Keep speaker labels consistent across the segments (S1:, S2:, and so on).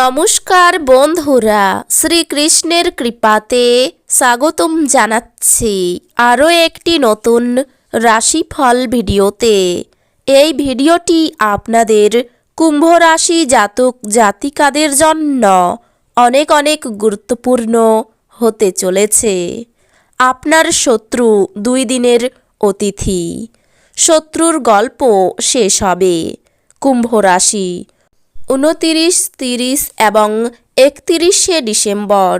S1: নমস্কার বন্ধুরা শ্রীকৃষ্ণের কৃপাতে স্বাগতম জানাচ্ছি আরও একটি নতুন রাশিফল ভিডিওতে এই ভিডিওটি আপনাদের কুম্ভ রাশি জাতক জাতিকাদের জন্য অনেক অনেক গুরুত্বপূর্ণ হতে চলেছে আপনার শত্রু দুই দিনের অতিথি শত্রুর গল্প শেষ হবে কুম্ভ রাশি উনতিরিশ তিরিশ এবং একতিরিশে ডিসেম্বর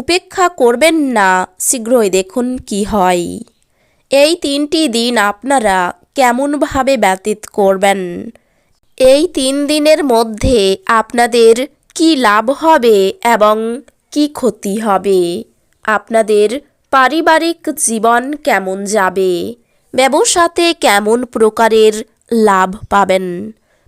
S1: উপেক্ষা করবেন না শীঘ্রই দেখুন কি হয় এই তিনটি দিন আপনারা কেমনভাবে ব্যতীত করবেন এই তিন দিনের মধ্যে আপনাদের কি লাভ হবে এবং কি ক্ষতি হবে আপনাদের পারিবারিক জীবন কেমন যাবে ব্যবসাতে কেমন প্রকারের লাভ পাবেন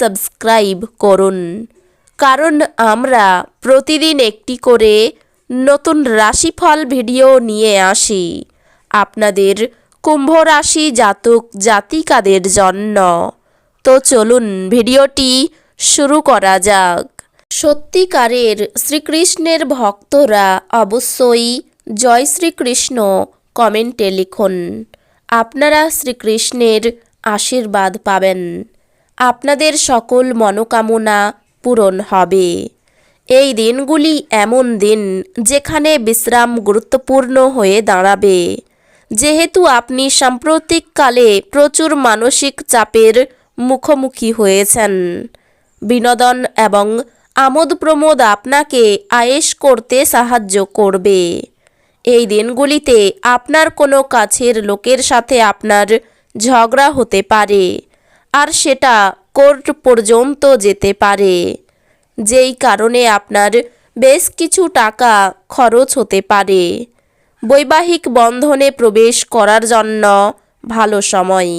S1: সাবস্ক্রাইব করুন কারণ আমরা প্রতিদিন একটি করে নতুন রাশিফল ভিডিও নিয়ে আসি আপনাদের কুম্ভ রাশি জাতক জাতিকাদের জন্য তো চলুন ভিডিওটি শুরু করা যাক সত্যিকারের শ্রীকৃষ্ণের ভক্তরা অবশ্যই জয় শ্রীকৃষ্ণ কমেন্টে লিখুন আপনারা শ্রীকৃষ্ণের আশীর্বাদ পাবেন আপনাদের সকল মনোকামনা পূরণ হবে এই দিনগুলি এমন দিন যেখানে বিশ্রাম গুরুত্বপূর্ণ হয়ে দাঁড়াবে যেহেতু আপনি সাম্প্রতিককালে প্রচুর মানসিক চাপের মুখোমুখি হয়েছেন বিনোদন এবং আমোদ প্রমোদ আপনাকে আয়েস করতে সাহায্য করবে এই দিনগুলিতে আপনার কোনো কাছের লোকের সাথে আপনার ঝগড়া হতে পারে আর সেটা কোর্ট পর্যন্ত যেতে পারে যেই কারণে আপনার বেশ কিছু টাকা খরচ হতে পারে বৈবাহিক বন্ধনে প্রবেশ করার জন্য ভালো সময়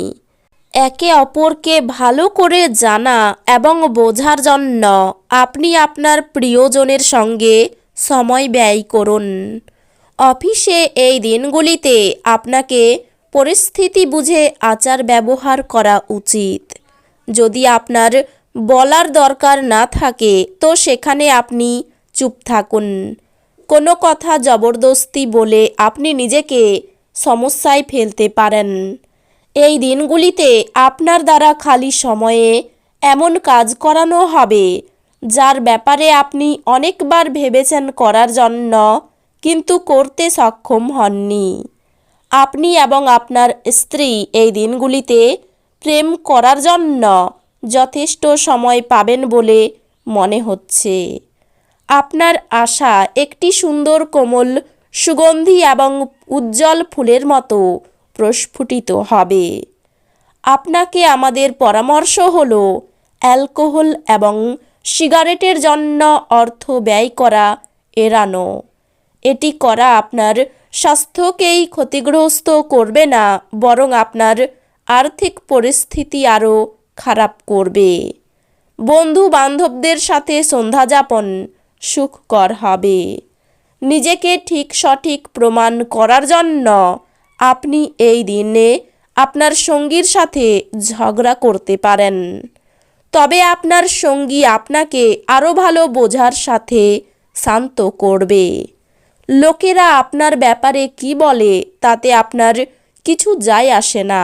S1: একে অপরকে ভালো করে জানা এবং বোঝার জন্য আপনি আপনার প্রিয়জনের সঙ্গে সময় ব্যয় করুন অফিসে এই দিনগুলিতে আপনাকে পরিস্থিতি বুঝে আচার ব্যবহার করা উচিত যদি আপনার বলার দরকার না থাকে তো সেখানে আপনি চুপ থাকুন কোনো কথা জবরদস্তি বলে আপনি নিজেকে সমস্যায় ফেলতে পারেন এই দিনগুলিতে আপনার দ্বারা খালি সময়ে এমন কাজ করানো হবে যার ব্যাপারে আপনি অনেকবার ভেবেছেন করার জন্য কিন্তু করতে সক্ষম হননি আপনি এবং আপনার স্ত্রী এই দিনগুলিতে প্রেম করার জন্য যথেষ্ট সময় পাবেন বলে মনে হচ্ছে আপনার আশা একটি সুন্দর কোমল সুগন্ধি এবং উজ্জ্বল ফুলের মতো প্রস্ফুটিত হবে আপনাকে আমাদের পরামর্শ হল অ্যালকোহল এবং সিগারেটের জন্য অর্থ ব্যয় করা এড়ানো এটি করা আপনার স্বাস্থ্যকেই ক্ষতিগ্রস্ত করবে না বরং আপনার আর্থিক পরিস্থিতি আরও খারাপ করবে বন্ধু বান্ধবদের সাথে সন্ধ্যাযাপন সুখকর হবে নিজেকে ঠিক সঠিক প্রমাণ করার জন্য আপনি এই দিনে আপনার সঙ্গীর সাথে ঝগড়া করতে পারেন তবে আপনার সঙ্গী আপনাকে আরও ভালো বোঝার সাথে শান্ত করবে লোকেরা আপনার ব্যাপারে কি বলে তাতে আপনার কিছু যায় আসে না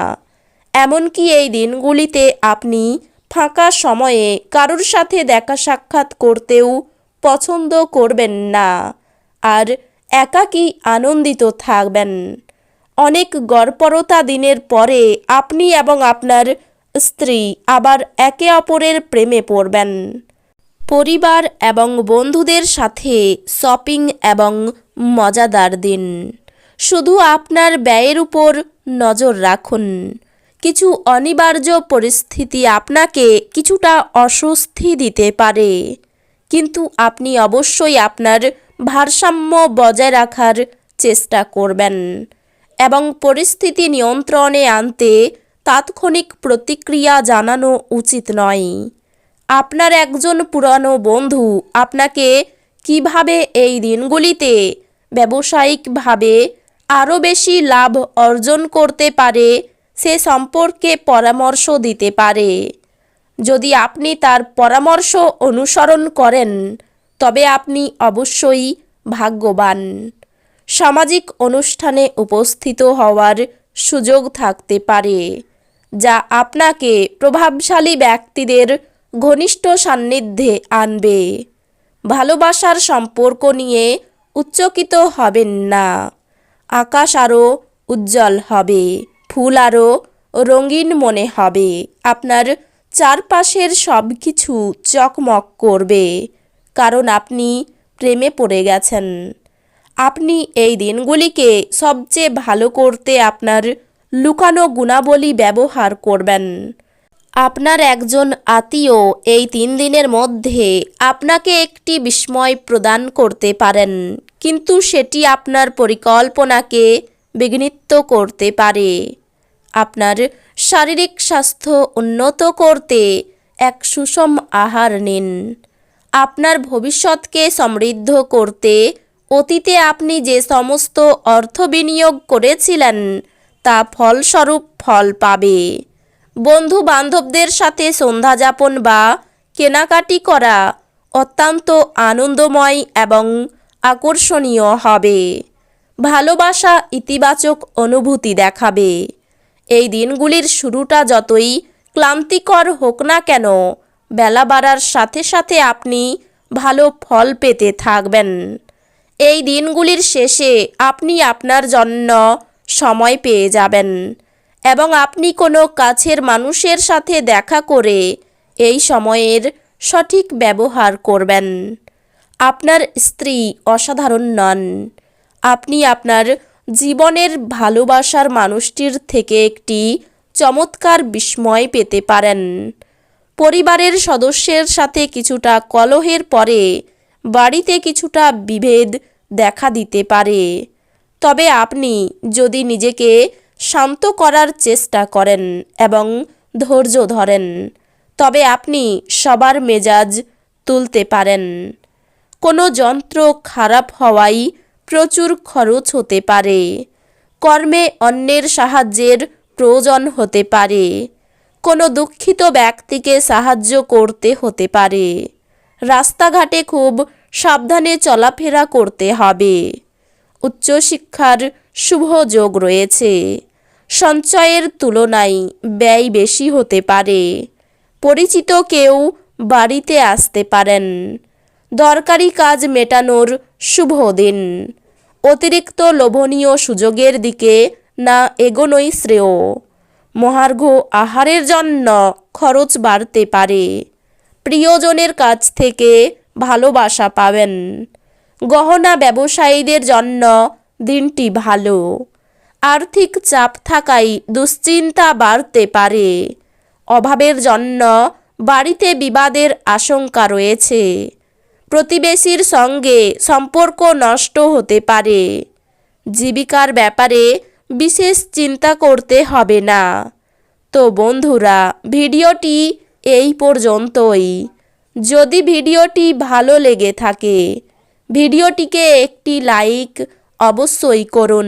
S1: এমনকি এই দিনগুলিতে আপনি ফাঁকা সময়ে কারোর সাথে দেখা সাক্ষাৎ করতেও পছন্দ করবেন না আর একাকি আনন্দিত থাকবেন অনেক গড়পরতা দিনের পরে আপনি এবং আপনার স্ত্রী আবার একে অপরের প্রেমে পড়বেন পরিবার এবং বন্ধুদের সাথে শপিং এবং মজাদার দিন শুধু আপনার ব্যয়ের উপর নজর রাখুন কিছু অনিবার্য পরিস্থিতি আপনাকে কিছুটা অস্বস্তি দিতে পারে কিন্তু আপনি অবশ্যই আপনার ভারসাম্য বজায় রাখার চেষ্টা করবেন এবং পরিস্থিতি নিয়ন্ত্রণে আনতে তাৎক্ষণিক প্রতিক্রিয়া জানানো উচিত নয় আপনার একজন পুরানো বন্ধু আপনাকে কিভাবে এই দিনগুলিতে ব্যবসায়িকভাবে আরও বেশি লাভ অর্জন করতে পারে সে সম্পর্কে পরামর্শ দিতে পারে যদি আপনি তার পরামর্শ অনুসরণ করেন তবে আপনি অবশ্যই ভাগ্যবান সামাজিক অনুষ্ঠানে উপস্থিত হওয়ার সুযোগ থাকতে পারে যা আপনাকে প্রভাবশালী ব্যক্তিদের ঘনিষ্ঠ সান্নিধ্যে আনবে ভালোবাসার সম্পর্ক নিয়ে উচ্চকিত হবেন না আকাশ আরও উজ্জ্বল হবে ফুল আরও রঙিন মনে হবে আপনার চারপাশের সব কিছু চকমক করবে কারণ আপনি প্রেমে পড়ে গেছেন আপনি এই দিনগুলিকে সবচেয়ে ভালো করতে আপনার লুকানো গুণাবলী ব্যবহার করবেন আপনার একজন আত্মীয় এই তিন দিনের মধ্যে আপনাকে একটি বিস্ময় প্রদান করতে পারেন কিন্তু সেটি আপনার পরিকল্পনাকে বিঘ্নিত করতে পারে আপনার শারীরিক স্বাস্থ্য উন্নত করতে এক সুষম আহার নিন আপনার ভবিষ্যৎকে সমৃদ্ধ করতে অতীতে আপনি যে সমস্ত অর্থ বিনিয়োগ করেছিলেন তা ফলস্বরূপ ফল পাবে বন্ধু বান্ধবদের সাথে সন্ধ্যা যাপন বা কেনাকাটি করা অত্যন্ত আনন্দময় এবং আকর্ষণীয় হবে ভালোবাসা ইতিবাচক অনুভূতি দেখাবে এই দিনগুলির শুরুটা যতই ক্লান্তিকর হোক না কেন বেলা বাড়ার সাথে সাথে আপনি ভালো ফল পেতে থাকবেন এই দিনগুলির শেষে আপনি আপনার জন্য সময় পেয়ে যাবেন এবং আপনি কোনো কাছের মানুষের সাথে দেখা করে এই সময়ের সঠিক ব্যবহার করবেন আপনার স্ত্রী অসাধারণ নন আপনি আপনার জীবনের ভালোবাসার মানুষটির থেকে একটি চমৎকার বিস্ময় পেতে পারেন পরিবারের সদস্যের সাথে কিছুটা কলহের পরে বাড়িতে কিছুটা বিভেদ দেখা দিতে পারে তবে আপনি যদি নিজেকে শান্ত করার চেষ্টা করেন এবং ধৈর্য ধরেন তবে আপনি সবার মেজাজ তুলতে পারেন কোনো যন্ত্র খারাপ হওয়াই প্রচুর খরচ হতে পারে কর্মে অন্যের সাহায্যের প্রয়োজন হতে পারে কোনো দুঃখিত ব্যক্তিকে সাহায্য করতে হতে পারে রাস্তাঘাটে খুব সাবধানে চলাফেরা করতে হবে উচ্চশিক্ষার শুভ যোগ রয়েছে সঞ্চয়ের তুলনায় ব্যয় বেশি হতে পারে পরিচিত কেউ বাড়িতে আসতে পারেন দরকারি কাজ মেটানোর শুভ দিন অতিরিক্ত লোভনীয় সুযোগের দিকে না এগোনোই শ্রেয় মহার্ঘ আহারের জন্য খরচ বাড়তে পারে প্রিয়জনের কাছ থেকে ভালোবাসা পাবেন গহনা ব্যবসায়ীদের জন্য দিনটি ভালো আর্থিক চাপ থাকাই দুশ্চিন্তা বাড়তে পারে অভাবের জন্য বাড়িতে বিবাদের আশঙ্কা রয়েছে প্রতিবেশীর সঙ্গে সম্পর্ক নষ্ট হতে পারে জীবিকার ব্যাপারে বিশেষ চিন্তা করতে হবে না তো বন্ধুরা ভিডিওটি এই পর্যন্তই যদি ভিডিওটি ভালো লেগে থাকে ভিডিওটিকে একটি লাইক অবশ্যই করুন